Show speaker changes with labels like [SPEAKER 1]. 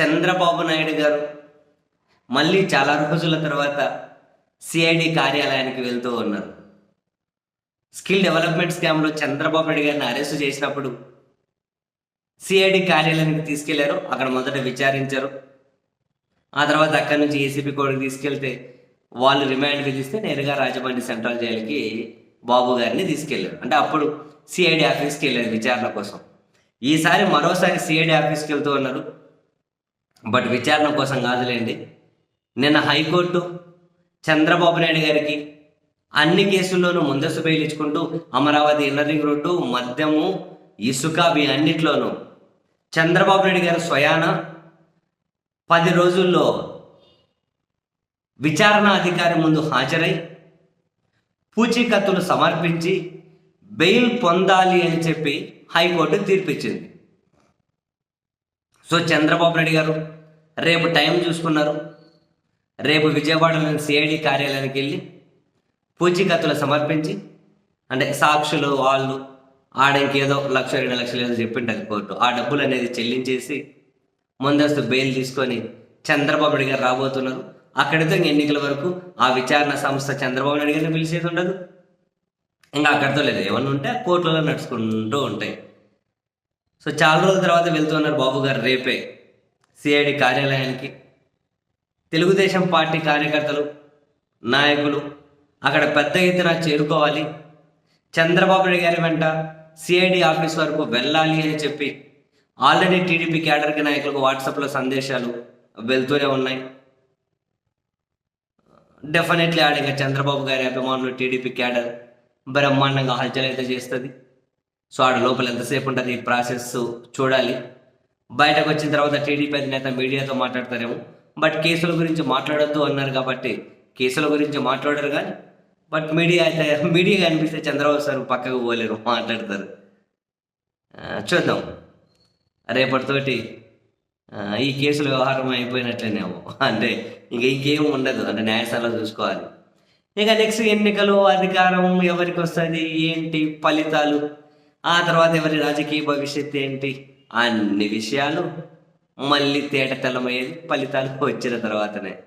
[SPEAKER 1] చంద్రబాబు నాయుడు గారు మళ్ళీ చాలా రోజుల తర్వాత సిఐడి కార్యాలయానికి వెళ్తూ ఉన్నారు. స్కిల్ డెవలప్మెంట్ స్కామ్లో చంద్రబాబు నాయుడు గారిని అరెస్ట్ చేసినప్పుడు సిఐడి కార్యాలయానికి తీసుకెళ్ళారు. అక్కడ మొదట విచారించారు. ఆ తర్వాత అక్కడి నుంచి ఏసీపీ కోడికి తీసుకెళ్తే వాళ్ళు రిమాండ్ విధిస్తే నేరుగా రాజమండ్రి సెంట్రల్ జైలుకి బాబు గారిని తీసుకెళ్ళారు. అంటే అప్పుడు సిఐడి ఆఫీస్కి వెళ్ళారు విచారణ కోసం. ఈసారి మరోసారి సిఐడి ఆఫీస్కి వెళ్తూ ఉన్నారు. బట్ విచారణ కోసం కాదులేండి. నిన్న హైకోర్టు చంద్రబాబు నాయుడు గారికి అన్ని కేసుల్లోనూ ముందస్తు బెయిల్ ఇచ్చుకుంటూ అమరావతి ఇన్నరింగ్ రోడ్డు మద్యము ఇసుక అవి అన్నిట్లోనూ చంద్రబాబు నాయుడు గారు స్వయాన పది రోజుల్లో విచారణ అధికారి ముందు హాజరై పూచీకత్తులు సమర్పించి బెయిల్ పొందాలి అని చెప్పి హైకోర్టు తీర్పిచ్చింది. సో చంద్రబాబు నాయుడు గారు రేపు టైం చూసుకున్నారు. రేపు విజయవాడలోని సిఐడి కార్యాలయానికి వెళ్ళి పూచీకత్తులు సమర్పించి అంటే సాక్షులు వాళ్ళు ఆడ ఇంకేదో లక్ష రెండు లక్షలు ఏదో చెప్పింటారు కోర్టు. ఆ డబ్బులు అనేది చెల్లించేసి ముందస్తు బెయిల్ తీసుకొని చంద్రబాబు నాయుడు గారు రాబోతున్నారు. అక్కడితో ఎన్నికల వరకు ఆ విచారణ సంస్థ చంద్రబాబు నాయుడు గారిని పిలిచేది ఉండదు. ఇంకా అక్కడితో లేదు. ఏమన్నా ఉంటే కోర్టులలో నడుచుకుంటూ ఉంటాయి. సో చాలా రోజుల తర్వాత వెళ్తున్నారు బాబు గారు రేపే సిఐడి కార్యాలయానికి. తెలుగుదేశం పార్టీ కార్యకర్తలు నాయకులు అక్కడ పెద్ద ఎత్తున చేరుకోవాలి. చంద్రబాబు నాయుడు గారి వెంట సిఐడి ఆఫీస్ వరకు వెళ్ళాలి అని చెప్పి ఆల్రెడీ టీడీపీ క్యాడర్కి నాయకులకు వాట్సాప్లో సందేశాలు వెళ్తూనే ఉన్నాయి. డెఫినెట్లీ ఆడ ఇంకా చంద్రబాబు గారి అభిమానులు టీడీపీ క్యాడర్ బ్రహ్మాండంగా హల్చల్ అయితే చేస్తుంది. సో ఆడ లోపల ఎంతసేపు ఉంటుంది ఈ ప్రాసెస్ చూడాలి. బయటకు వచ్చిన తర్వాత టీడీపీ అధినేత మీడియాతో మాట్లాడతారేమో. బట్ కేసుల గురించి మాట్లాడొద్దు అన్నారు కాబట్టి కేసుల గురించి మాట్లాడరు కానీ బట్ మీడియా అయితే మీడియా కనిపిస్తే చంద్రబాబు సార్ పక్కకు పోలేరు మాట్లాడతారు. చూద్దాం. రేపటితోటి ఈ కేసుల వ్యవహారం అయిపోయినట్లేనేమో. అంటే ఇంక ఇంకేం ఉండదు అంటే న్యాయస్థానంలో చూసుకోవాలి. ఇక నెక్స్ట్ ఎన్నికలు అధికారం ఎవరికి వస్తుంది ఏంటి ఫలితాలు? ఆ తర్వాత ఎవరి రాజకీయ భవిష్యత్తు ఏంటి? అన్ని విషయాలు మళ్ళీ తేట తెల్లమయ్యేది ఫలితాలు వచ్చిన తర్వాతనే.